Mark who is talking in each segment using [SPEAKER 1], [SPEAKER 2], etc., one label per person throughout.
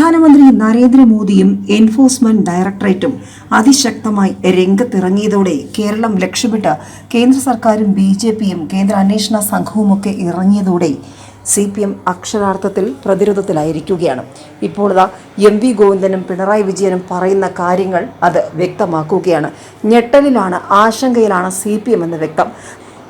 [SPEAKER 1] പ്രധാനമന്ത്രി നരേന്ദ്രമോദിയും എൻഫോഴ്സ്മെന്റ് ഡയറക്ടറേറ്റും അതിശക്തമായി രംഗത്തിറങ്ങിയതോടെ കേരളം ലക്ഷ്യമിട്ട് കേന്ദ്ര സർക്കാരും ബി ജെ പിയും കേന്ദ്ര അന്വേഷണ സംഘവുമൊക്കെ ഇറങ്ങിയതോടെ സി പി എം അക്ഷരാർത്ഥത്തിൽ പ്രതിരോധത്തിലായിരിക്കുകയാണ്. ഇപ്പോൾ എം വി ഗോവിന്ദനും പിണറായി വിജയനും പറയുന്ന കാര്യങ്ങൾ അത് വ്യക്തമാക്കുകയാണ്. ഞെട്ടലിലാണ് ആശങ്കയിലാണ് സി പി എം എന്ന് വ്യക്തം.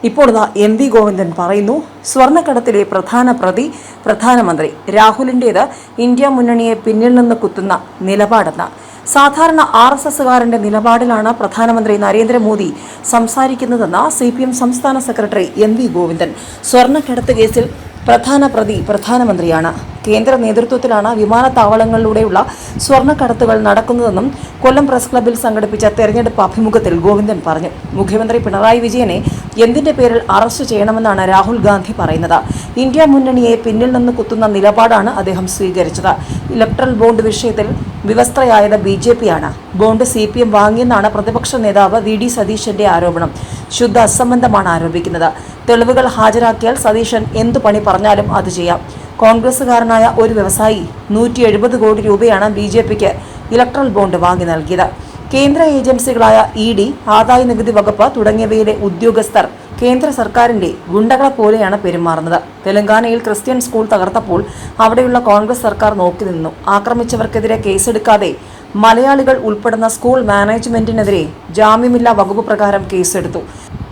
[SPEAKER 1] ഇപ്പോൾ ഇതാ എം വി ഗോവിന്ദൻ പറയുന്നു സ്വർണക്കടത്തിലെ പ്രധാന പ്രതി പ്രധാനമന്ത്രി രാഹുലിന്റേത് ഇന്ത്യ മുന്നണിയെ പിന്നിൽ നിന്ന് കുത്തുന്ന നിലപാടെന്ന്. സാധാരണ ആർ എസ് എസുകാരന്റെ നിലപാടിലാണ് പ്രധാനമന്ത്രി നരേന്ദ്രമോദി സംസാരിക്കുന്നതെന്ന് സി പി എം സംസ്ഥാന സെക്രട്ടറി എം വി ഗോവിന്ദൻ. സ്വർണക്കടത്ത് കേസിൽ പ്രധാന പ്രതി പ്രധാനമന്ത്രിയാണ്. കേന്ദ്ര നേതൃത്വത്തിലാണ് വിമാനത്താവളങ്ങളിലൂടെയുള്ള സ്വർണക്കടത്തുകൾ നടക്കുന്നതെന്നും കൊല്ലം പ്രസ് ക്ലബിൽ സംഘടിപ്പിച്ച തെരഞ്ഞെടുപ്പ് അഭിമുഖത്തിൽ ഗോവിന്ദൻ പറഞ്ഞു. മുഖ്യമന്ത്രി പിണറായി വിജയനെ എന്തിന്റെ പേരിൽ അറസ്റ്റ് ചെയ്യണമെന്നാണ് രാഹുൽ ഗാന്ധി പറയുന്നത്. ഇന്ത്യ മുന്നണിയെ പിന്നിൽ നിന്ന് കുത്തുന്ന നിലപാടാണ് അദ്ദേഹം സ്വീകരിച്ചത്. ഇലക്ട്രൽ ബോണ്ട് വിഷയത്തിൽ വിവസ്ത്രയായത് ബി ജെ പിയാണ്. ബോണ്ട് സി പി എം വാങ്ങിയെന്നാണ് പ്രതിപക്ഷ നേതാവ് വി ഡി സതീശന്റെ ആരോപണം. ശുദ്ധ അസംബന്ധമാണ് ആരോപിക്കുന്നത്. തെളിവുകൾ ഹാജരാക്കിയാൽ സതീശൻ എന്തു പണി പറഞ്ഞാലും അത് ചെയ്യാം. കോൺഗ്രസുകാരനായ ഒരു വ്യവസായി നൂറ്റി എഴുപത് കോടി രൂപയാണ് ബി ജെ പിക്ക് ഇലക്ട്രൽ ബോണ്ട് വാങ്ങി നൽകിയത്. കേന്ദ്ര ഏജൻസികളായ ഇ ഡി ആദായ നികുതി വകുപ്പ് തുടങ്ങിയവയിലെ ഉദ്യോഗസ്ഥർ കേന്ദ്ര സർക്കാരിന്റെ ഗുണ്ടകളെ പോലെയാണ് പെരുമാറുന്നത്. തെലങ്കാനയിൽ ക്രിസ്ത്യൻ സ്കൂൾ തകർത്തപ്പോൾ അവിടെയുള്ള കോൺഗ്രസ് സർക്കാർ നോക്കി നിന്നു. ആക്രമിച്ചവർക്കെതിരെ കേസെടുക്കാതെ മലയാളികൾ ഉൾപ്പെടുന്ന സ്കൂൾ മാനേജ്മെന്റിനെതിരെ ജാമ്യമില്ലാ വകുപ്പ് പ്രകാരം കേസെടുത്തു.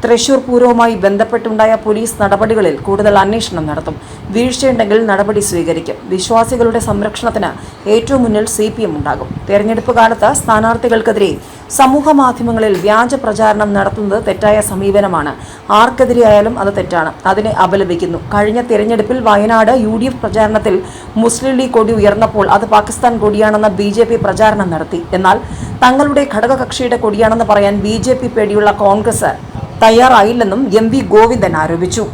[SPEAKER 1] തൃശൂർ പൂരവുമായി ബന്ധപ്പെട്ടുണ്ടായ പോലീസ് നടപടികളിൽ കൂടുതൽ അന്വേഷണം നടത്തും. വീഴ്ചയുണ്ടെങ്കിൽ നടപടി സ്വീകരിക്കും. വിശ്വാസികളുടെ സംരക്ഷണത്തിന് ഏറ്റവും മുന്നിൽ സി പി എം ഉണ്ടാകും. തെരഞ്ഞെടുപ്പ് കാലത്ത് സ്ഥാനാർത്ഥികൾക്കെതിരെ സമൂഹ മാധ്യമങ്ങളിൽ വ്യാജ പ്രചാരണം നടത്തുന്നത് തെറ്റായ സമീപനമാണ്. ആർക്കെതിരെയായാലും അത് തെറ്റാണ്. അതിനെ അപലപിക്കുന്നു. കഴിഞ്ഞ തെരഞ്ഞെടുപ്പിൽ വയനാട് യു ഡി എഫ് പ്രചാരണത്തിൽ മുസ്ലിം ലീഗ് കൊടി ഉയർന്നപ്പോൾ അത് പാകിസ്ഥാൻ കൊടിയാണെന്ന് ബി ജെ പി പ്രചാരണം നടത്തി. എന്നാൽ തങ്ങളുടെ ഘടകകക്ഷിയുടെ കൊടിയാണെന്ന് പറയാൻ ബി ജെ പി പേടിയുള്ള കോൺഗ്രസ് തയ്യാറായില്ലെന്നും എം വി ഗോവിന്ദൻ ആരോപിച്ചു